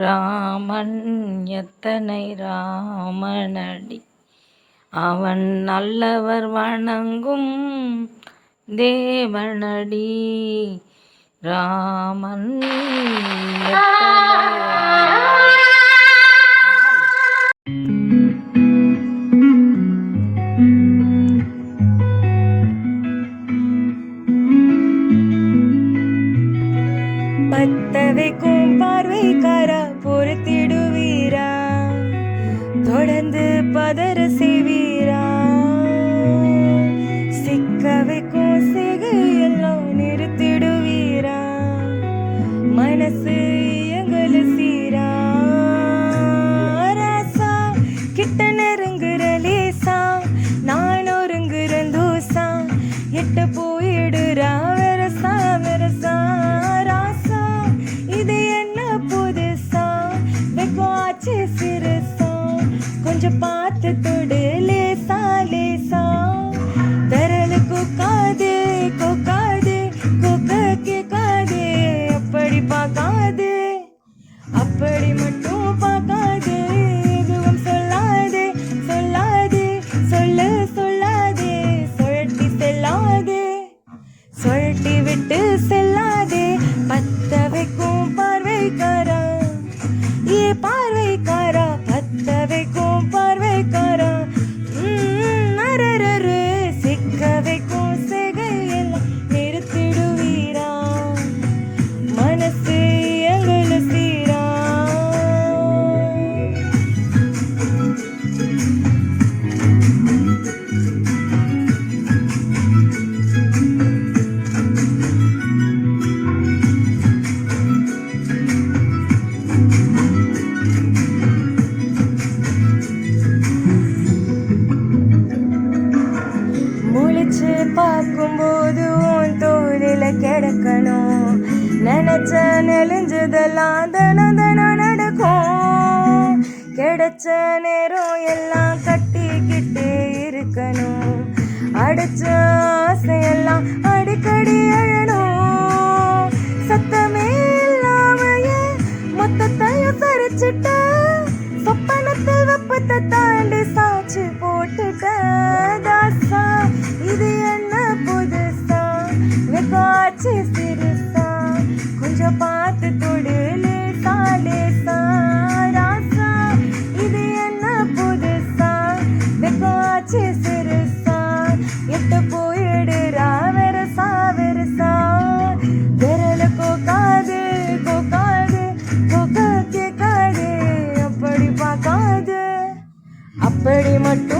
ராமன் எத்தனை ராமனடி? அவன் நல்லவர் வணங்கும் தேவனடி. ராமன் பத்தவை ராம- தொடர்ந்து பதற செய்வீரா? சிக்க வைக்கும் சிகையெல்லாம் நிறுத்திடுவீரா? மனசு அப்படி மட்டும் தோளில நினைச்ச நெலிஞ்சதெல்லாம் தினம் தினம் நடக்கும். கிடைச்ச நேரம் எல்லாம் கட்டிக்கிட்டே இருக்கணும். அடிச்ச ஆசையெல்லாம் அடிக்கடி எட்டு போயிடுறா வெரசா வெரசா விரல கோக்காது கோக்காது கோக்க கேட்காது அப்படி பார்க்காது. அப்படி மட்டும்